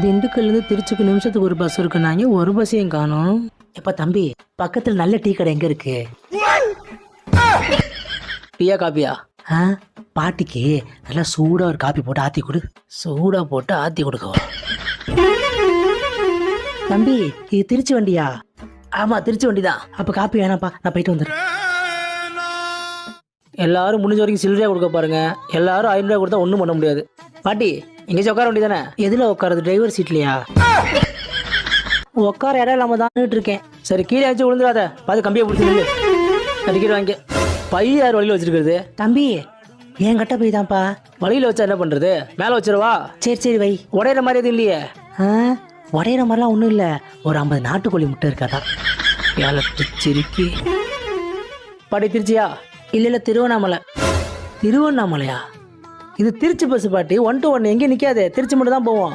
திண்டுக்கல்லேருந்து திருச்சிக்கு நிமிஷத்துக்கு ஒரு பஸ் இருக்குன்னாங்க ஒரு பஸ்ஸையும் காணும்? எப்ப தம்பி பக்கத்துல நல்ல டீ கடை எங்க இருக்கு? டீயா காப்பியா? ஆ பாட்டிக்கு நல்லா சூடா ஒரு காப்பி போட்டு ஆத்தி கொடு. சூடா போட்டு ஆத்தி கொடுக்கவா? தம்பி இது திருச்சி வண்டியா? ஆமா திருச்சி வண்டி தான் அப்ப காப்பி வேணாப்பா நான் போயிட்டு வந்துடுறேன். எல்லாரும் முடிஞ்ச வரைக்கும் சில்லறையா கொடுக்க பாருங்க. எல்லாரும் ஐநூறு ரூபாய் கொடுத்தா ஒன்றும் பண்ண முடியாது. பாட்டி எங்கேயாச்சும் உட்கார வேண்டியதானே எதுல உட்காருது? டிரைவர் சீட்லையா உட்கார இடம் இல்லாம தான் இருக்கேன். சரி கீழே வச்சு விழுந்துடாத. பார்த்து கம்பியை பிடிச்சி டிக்கெட் வாங்கி. பை யார் வழியில் வச்சிருக்கிறது? தம்பி என் கட்ட பை தான்ப்பா. வழியில் வச்சா என்ன பண்றது? மேலே வச்சிருவா சரி சரி வை. உடையிற மாதிரி எதுவும் இல்லையே? உடையிற மாதிரிலாம் ஒன்றும் இல்லை. ஒரு ஐம்பது நாட்டுக்கோழி முட்டை இருக்காதா ஏழத்து சிரிக்கி. பாட்டி திருச்சியா? இல்லை இல்லை திருவண்ணாமலை. திருவண்ணாமலையா? இது திருச்சி பஸ் பாட்டி. ஒன் டு ஒன் எங்கேயும் நிற்காது திருச்சி மட்டும் தான் போவோம்.